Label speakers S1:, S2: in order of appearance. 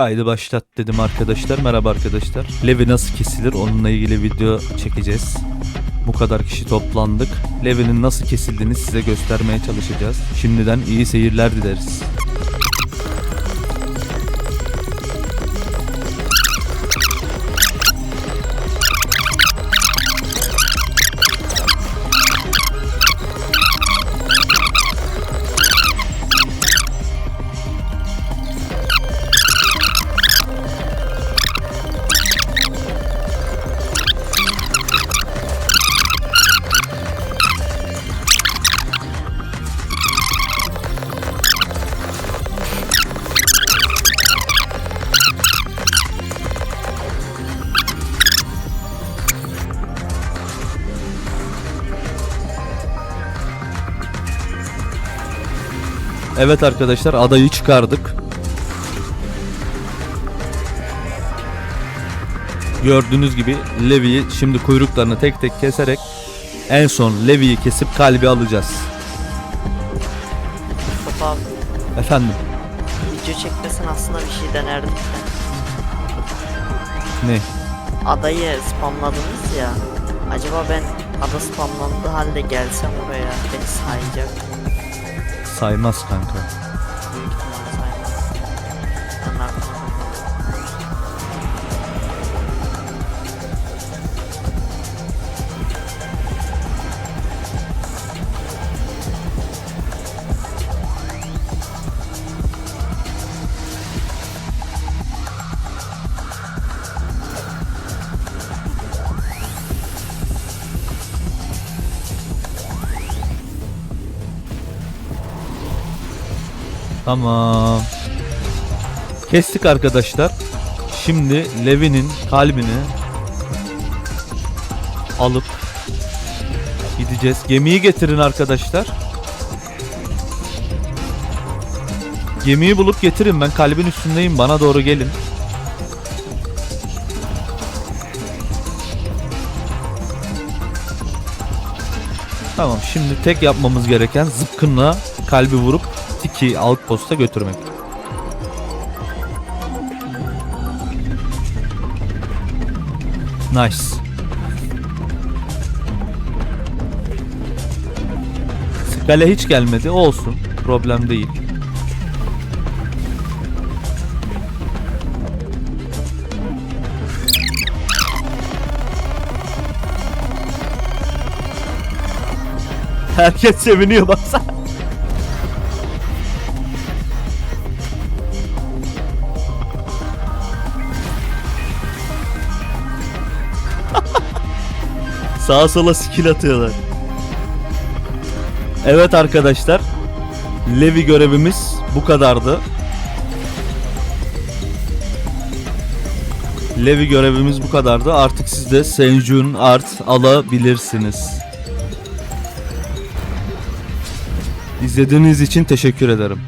S1: Kaydı başlat dedim arkadaşlar. Merhaba arkadaşlar. Levi nasıl kesilir onunla ilgili video çekeceğiz. Bu kadar kişi toplandık. Levi'nin nasıl kesildiğini size göstermeye çalışacağız. Şimdiden iyi seyirler dileriz. Evet arkadaşlar adayı çıkardık. Gördüğünüz gibi Levi'yi şimdi kuyruklarını tek tek keserek en son Levi'yi kesip kalbi alacağız.
S2: Mustafa abi
S1: Efendim
S2: video çekmesen aslında bir şey denerdim.
S1: ne?
S2: Adayı spamladınız ya. Acaba ben ada spamlandığı halde gelsem oraya beni sayacak.
S1: Saymaz kanka. Tamam. Kestik arkadaşlar. Şimdi Levi'nin kalbini alıp gideceğiz. Gemiyi getirin arkadaşlar. Gemiyi bulup getirin. Ben kalbin üstündeyim. Bana doğru gelin. Tamam şimdi tek yapmamız gereken zıpkınla kalbi vurup Tiki outpost'a götürmek. Nice. Skale hiç gelmedi. Olsun. Problem değil. Herkes seviniyor baksana. Sağa sola skill atıyorlar. Evet arkadaşlar. Levi görevimiz bu kadardı. Levi görevimiz bu kadardı. Artık siz de Senjun Art alabilirsiniz. İzlediğiniz için teşekkür ederim.